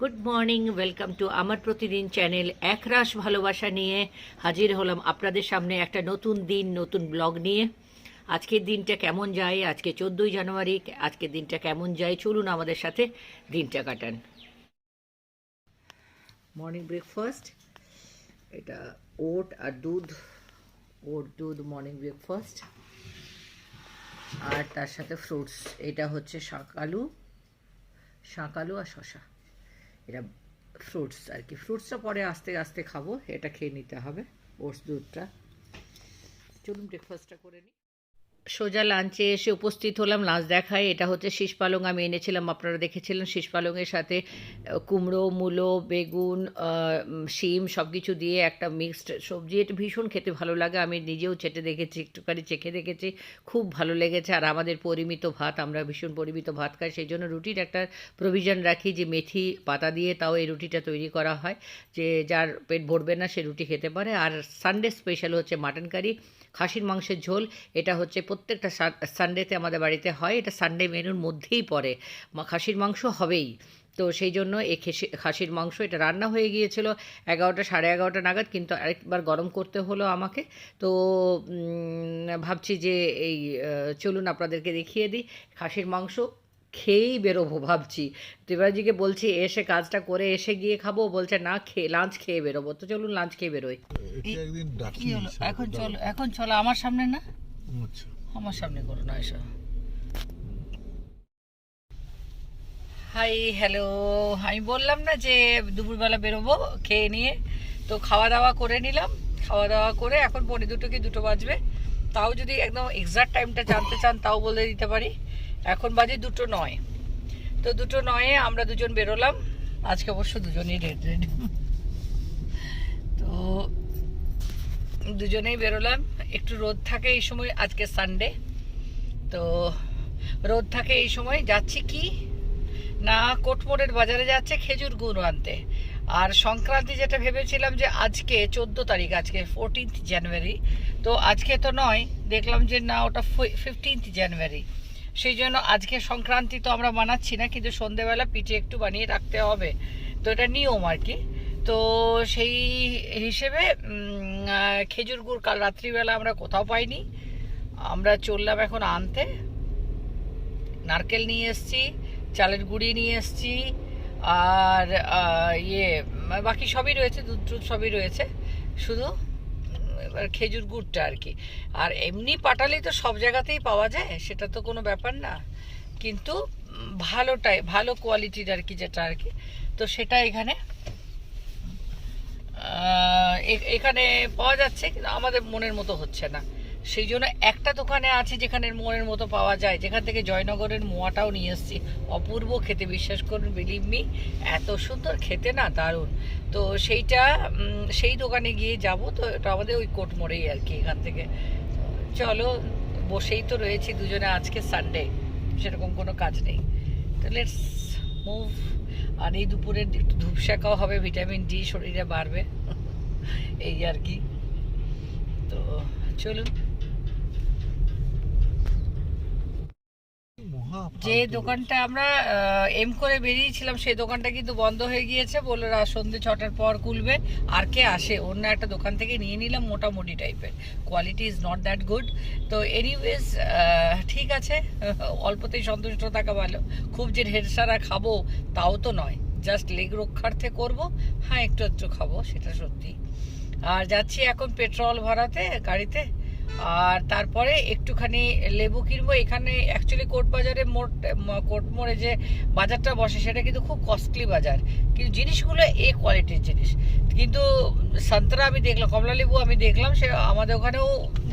Good morning welcome to আমার প্রতিদিন channel একরাশ ভালোবাসা নিয়ে হাজির হলাম আপনাদের সামনে একটা নতুন দিন, নতুন ব্লগ নিয়ে। আজকের দিনটা কেমন যায়? আজকে চোদ্দোই জানুয়ারি, আজকের দিনটা কেমন যায়? চলুন আমাদের সাথে দিনটা কাটান। মর্নিং ব্রেকফাস্ট এটা ওট আর দুধ, ওট, দুধ মর্নিং ব্রেকফাস্ট আর তার সাথে ফ্রুটস এটা হচ্ছে শাকালু শাকালু আর শশা এটা ফ্রুটস আর কি। ফ্রুটসটা পরে আস্তে আস্তে খাব, এটা খেয়ে নিতে হবে, ওটস দুধটা। চলুন ব্রেকফাস্টটা করে নিই। সোজা লাঞ্চে এসে উপস্থিত হলাম লাঞ্চ দেখায়। এটা হচ্ছে শীষ পালং, আমি এনেছিলাম, আপনারা দেখেছিলেন শীষ পালংয়ের সাথে কুমড়ো, মূলো, বেগুন শিম সব কিছু দিয়ে একটা মিক্সড সবজি। এটা ভীষণ খেতে ভালো লাগে, আমি নিজেও চেটে দেখেছি, একটুখানি চেখে দেখেছি। খুব ভালো লেগেছে, আর আমাদের পরিমিত ভাত, আমরা ভীষণ পরিমিত ভাত খাই, সেই জন্য রুটির একটা প্রভিশন রাখি যে মেথি পাতা দিয়ে তাও এই রুটিটা তৈরি করা হয়। যে যার পেট ভরবে না, সে রুটি খেতে পারে। আর সানডে স্পেশাল হচ্ছে মাটন কারি, খাসির মাংসের ঝোল, এটা হচ্ছে প্রত্যেকটা সানডেতে আমাদের বাড়িতে হয়। এটা সানডে মেনুর মধ্যেই পড়ে। খাসির মাংস হবেই। তো সেই জন্য এই খেসি- খাসির মাংস এটা রান্না হয়ে গিয়েছিল এগারোটা সাড়ে এগারোটা নাগাদ কিন্তু আরেকবার গরম করতে হলো আমাকে। তো ভাবছি যে এই চলুন আপনাদেরকে দেখিয়ে দিই। খাসির মাংস খেয়েই বেরোবো ভাবছি। দেবরাজিকে বলছি এসে কাজটা করে এসে গিয়ে খাব। বলছে না খেয়ে লাঞ্চ খেয়ে বেরোবো। তো চলুন লাঞ্চ খেয়ে বেরোই। হলো? এখন চলো এখন চলো আমার সামনে না? আমার সামনে করো না এসো হাই, হ্যালো। আমি বললাম না যে দুপুরবেলা বেরোবো খেয়ে নিয়ে। তো খাওয়া দাওয়া করে নিলাম। খাওয়া দাওয়া করে এখন পরে দুটো কি দুটো বাজবে। তাও যদি একদম এক্সাক্ট টাইমটা জানতে চান, তাও বলে দিতে পারি। এখন বাজে দুটো নয়। তো দুটো নয়ে আমরা দুজন বেরোলাম। আজকে অবশ্য দুজনেই রেড রেড তো দুজনেই বেরোলাম। একটু রোদ থাকে এই সময়, আজকে সানডে তো রোদ থাকে এই সময়, যাচ্ছি কি? না, কোটমোড়ের বাজারে যাচ্ছে খেজুর গুড় আনতে। আর সংক্রান্তি যেটা ভেবেছিলাম যে আজকে, চোদ্দ তারিখ, আজকে ফোরটিন্থ জানুয়ারি তো আজকে তো নয়, দেখলাম যে না, ওটা ফিফটিন্থ জানুয়ারি সেই জন্য আজকে সংক্রান্তি তো আমরা মানাচ্ছি না, কিন্তু সন্ধেবেলা পিঠে একটু বানিয়ে রাখতে হবে। তো এটা নিয়ম আর কি। তো সেই হিসেবে খেজুর গুড় কাল রাত্রিবেলা আমরা কোথাও পাইনি। আমরা চললাম এখন আনতে। নারকেল নিয়ে এসেছি, চালের গুঁড়ি নিয়ে এসছি, আর ইয়ে বাকি সবই রয়েছে, দুধ টুধ সবই রয়েছে। শুধু এবার খেজুর গুড়টা আর কি। আর এমনি পাটালি তো সব জায়গাতেই পাওয়া যায়, সেটা তো কোনো ব্যাপার না। কিন্তু ভালোটাই, ভালো কোয়ালিটির আর কি যেটা আর কি। তো সেটা এখানে এখানে পাওয়া যাচ্ছে, কিন্তু আমাদের মনের মতো হচ্ছে না। সেই জন্য একটা দোকানে আছে যেখানে মনের মতো পাওয়া যায়। যেখান থেকে জয়নগরের মোয়াটাও নিয়ে এসেছি। অপূর্ব খেতে, বিশ্বাস করুন বিলিভ মি এত সুন্দর খেতে না দারুণ। তো সেইটা সেই দোকানে গিয়ে যাব, তো এটা আমাদের ওই কোট মোড়েই আর কি, এখান থেকে। চলো, বসেই তো রয়েছি দুজনে আজকে সানডে সেরকম কোনো কাজ নেই। তো লেটস মুভ আর এই দুপুরে একটু ধূপ শাখাও হবে, ভিটামিন ডি শরীরে বাড়বে। এই আর কি। তো চলুন। যে দোকানটা আমরা এম করে বেরিয়েছিলাম সেই দোকানটা কিন্তু বন্ধ হয়ে গিয়েছে। বলল সন্ধ্যে ছটার পর খুলবে আর কে আসে? অন্য একটা দোকান থেকে নিয়ে নিলাম মোটামুটি টাইপের। Quality is not that good তো এনিওয়েজ ঠিক আছে। অল্পতেই সন্তুষ্ট থাকা ভালো। খুব যে ঢের সারা খাব তাও তো নয়। জাস্ট লেগ রক্ষার্থে করব। হ্যাঁ একটু একটু খাব সেটা সত্যি। আর যাচ্ছি এখন পেট্রোল ভরাতে গাড়িতে। আর তারপরে একটুখানি লেবু কিনবো। এখানে অ্যাকচুয়ালি কোট বাজারে মোট কোট মোড়ে যে বাজারটা বসে, সেটা কিন্তু খুব কস্টলি বাজার। কিন্তু জিনিসগুলো এ কোয়ালিটির জিনিস। কিন্তু সন্তরা আমি দেখলাম, কমলা লেবু আমি দেখলাম, সে আমাদের ওখানেও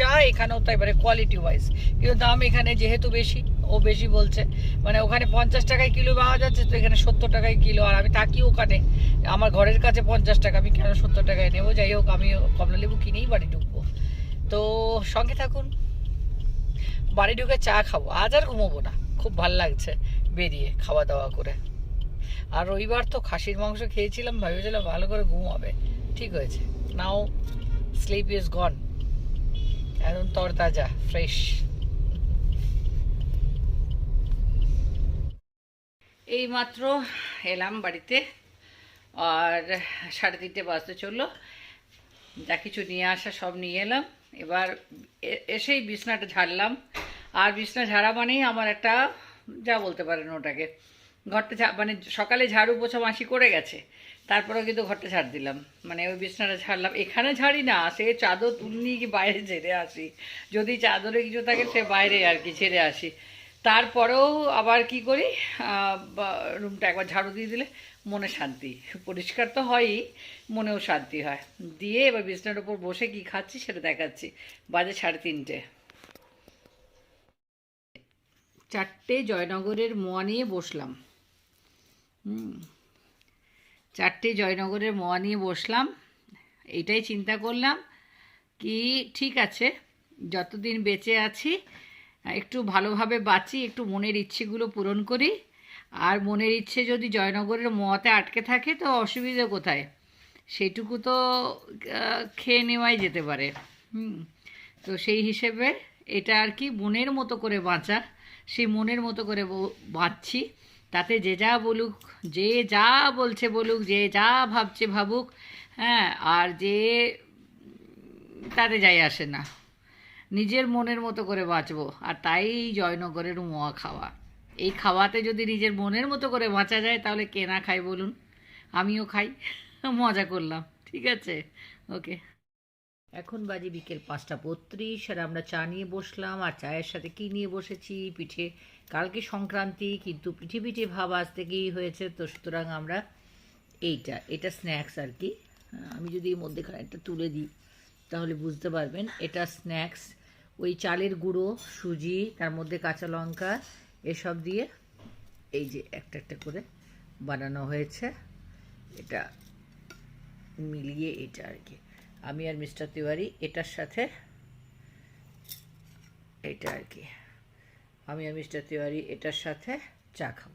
যা এখানেও তাই মানে কোয়ালিটি ওয়াইজ কিন্তু দাম এখানে যেহেতু বেশি, ও বেশি বলছে। মানে ওখানে পঞ্চাশ টাকায় কিলো পাওয়া যাচ্ছে, তো এখানে সত্তর টাকায় কিলো। আর আমি থাকি ওখানে। আমার ঘরের কাছে পঞ্চাশ টাকা, আমি কেন সত্তর টাকায় নেব? যাই হোক আমি কমলা লেবু কিনেই বাড়ি ঢুকবো তো সঙ্গে থাকুন। বাড়ি ঢুকে চা খাব। আজ আর ঘুমোবো না। খুব ভালো লাগছে বেরিয়ে খাওয়া দাওয়া করে। আর রবিবার তো খাসির মাংস খেয়েছিলাম, ভেবেছিলাম ভালো করে ঘুম হবে ঠিক হয়েছে। নাও স্লিপ ইজ গন একদম তরতাজা ফ্রেশ এই মাত্র এলাম বাড়িতে। আর সাড়ে তিনটে বাজতে চলল। যা কিছু নিয়ে আসা সব নিয়ে এলাম। এবার এসেই বিছনাটা ঝাড়লাম। আর বিছনা ঝাড়া মানেই আমার একটা যা বলতে পারেন ওটাকে, ঘরটা মানে সকালে ঝাড়ু পোছা মাসি করে গেছে, তারপরেও কিন্তু ঘরটা ছাড় দিলাম। মানে ওই বিছনাটা ছাড়লাম এখানে ঝাড়ি না, সে চাদর তুলনি কি বাইরে ছেড়ে আসি? যদি চাদরে কিছু থাকে সে বাইরে আর কি ছেড়ে আসি। তারপরেও আবার কি করি? রুমটা একবার ঝাড়ু দিয়ে দিলে মনে শান্তি। পরিষ্কার তো হয়ই, মনেও শান্তি হয়। দিয়ে এবার বিছনার উপর বসে কি খাচ্ছি সেটা দেখাচ্ছি। বাজে সাড়ে তিনটে। চারটে জয়নগরের মোয়া নিয়ে বসলাম। হুম। চারটে জয়নগরের মোয়া নিয়ে বসলাম। এইটাই চিন্তা করলাম কি, ঠিক আছে, যতদিন বেঁচে আছি একটু ভালোভাবে বাঁচি, একটু মনের ইচ্ছেগুলো পূরণ করি। আর মনের ইচ্ছে যদি জয়নগরের মতে আটকে থাকে, তো অসুবিধা কোথায়? সেটুকু তো খেয়ে নেওয়াই যেতে পারে। তো সেই হিসেবে এটা আর কি মনের মতো করে বাঁচা। সেই মনের মতো করে বাঁচছি। তাতে যে যা বলুক, যে যা বলছে বলুক, যে যা ভাবছে ভাবুক হ্যাঁ আর যে, তাতে যাই আসে না। নিজের মনের মতো করে বাঁচবো। আর তাই জয়নগরের মোয়া খাওয়া। এই খাওয়াতে যদি নিজের মনের মতো করে বাঁচা যায়, তাহলে কে না বলুন? আমিও খাই। মজা করলাম। ঠিক আছে? ওকে। এখন বাজে বিকেল পাঁচটা বত্রিশ, আর আমরা চা নিয়ে বসলাম। আর চায়ের সাথে কি নিয়ে বসেছি? পিঠে কালকে সংক্রান্তি, কিন্তু পিঠে পিঠে ভাব আজ থেকেই হয়েছে। তো সুতরাং আমরা এইটা, এটা স্ন্যাক্স আর কি। আমি যদি এর মধ্যেখানে একটা তুলে দিই, তাহলে বুঝতে পারবেন, এটা স্ন্যাক্স ওই চালের গুঁড়ো, সুজি, তার মধ্যে কাঁচা লঙ্কা, এসব দিয়ে এই যে একটা একটা করে বানানো হয়েছে। এটা মিলিয়ে এটা আর কি। আমি আর মিস্টার তিওয়ারি এটার সাথে এটা আর কি। আমি আর মিস্টার তিওয়ারি এটার সাথে চা খাব।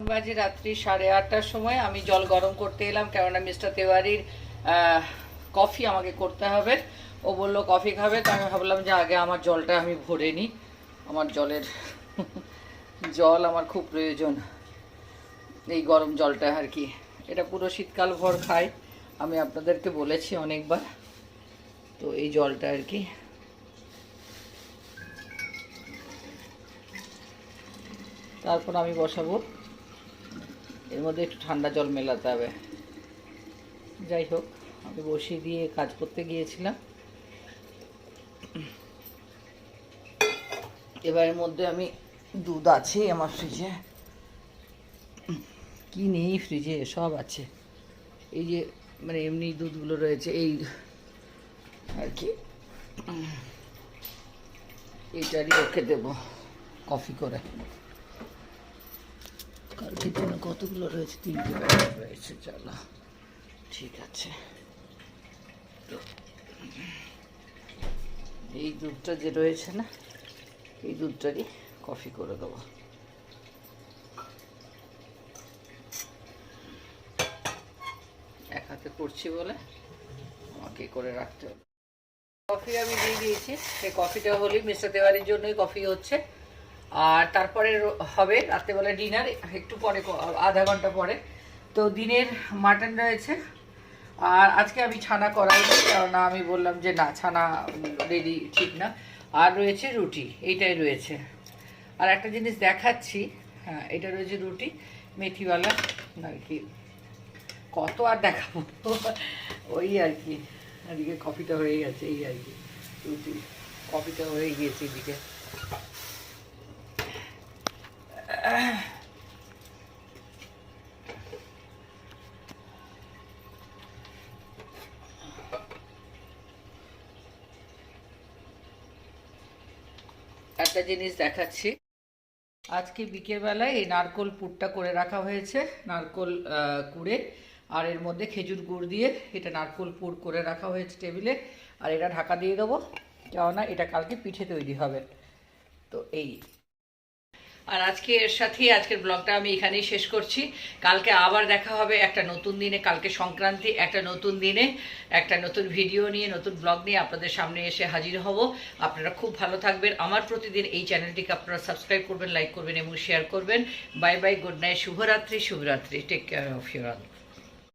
বাজে রাত্রি সাড়ে আটটার সময় আমি জল গরম করতে এলাম, কেননা মিস্টার তিওয়ারির কফি আমাকে করতে হবে। ও বলল, কফি খাবে? তো আমি ভাবলাম যে আগে আমার জলটা আমি ভরে নিই আমার জলের জল আমার খুব প্রয়োজন। এই গরম জলটা আর কি। এটা পুরো শীতকাল ভর খাই। আমি আপনাদেরকে বলেছি অনেকবার। তো এই জলটা আর কি। তারপর আমি বসাবো। এর মধ্যে একটু ঠান্ডা জল মেলাতে হবে। যাই হোক। আমি বসিয়ে দিয়ে কাজ করতে গিয়েছিলাম। এবারের মধ্যে আমি দুধ আছে আমার ফ্রিজে কি নেই ফ্রিজে সব আছে। এই যে মানে এমনি দুধগুলো রয়েছে, এই আর কি। এইটারই ওকে দেবো কফি করে। কালকের জন্য কতগুলো রয়েছে? তিনটে রয়েছে, চলো। ঠিক আছে। এই দুধটা যে রয়েছে না, এই দুধটারই কফি করে দেবো। এক হাতে করছি বলে আমাকে করে রাখতে হবে। কফি আমি দিয়ে দিয়েছি, সেই কফিটা হলেই মিস্টার তেওয়ারির জন্যই কফি হচ্ছে। আর তারপরে হবে রাত্রেবেলা ডিনার একটু পরে আধা ঘণ্টা পরে। তো দিনের মাটন রয়েছে আর আজকে আমি ছানা করাইনি কেননা আমি বললাম যে না, ছানা রেডি ঠিক না। আর রয়েছে রুটি, এইটাই রয়েছে। আর একটা জিনিস দেখাচ্ছি হ্যাঁ এটা রয়েছে রুটি, মেথিওয়ালা, আর কি, কত আর দেখাবো? ওই আর কি, এদিকে কফিটা হয়ে গেছে, এই আর কি, রুটি, কফিটা হয়ে গিয়েছে এদিকে। একটা জিনিস দেখাচ্ছি। আজকে বিকেলবেলায় এই নারকোল পুরটা করে রাখা হয়েছে, নারকোল কুড়ে, আর এর মধ্যে খেজুর গুড় দিয়ে এটা নারকোল পুর করে রাখা হয়েছে টেবিলে, আর এটা ঢাকা দিয়ে দেবো। কেননা এটা কালকে পিঠে তৈরি হবে। তো এই আর আজকে এর সাথে আজকের ব্লগটা আমি এখানেই শেষ করছি। কালকে আবার দেখা হবে একটা নতুন দিনে, কালকে সংক্রান্তি, একটা নতুন দিনে, একটা নতুন ভিডিও নিয়ে, নতুন ব্লগ নিয়ে আপনাদের সামনে এসে হাজির হব। আপনারা খুব ভালো থাকবেন। আমার প্রতিদিন এই চ্যানেলটিকে আপনারা সাবস্ক্রাইব করবেন লাইক করবেন এবং শেয়ার করবেন। বাই বাই গুড নাইট শুভরাত্রি শুভরাত্রি। Take care of your all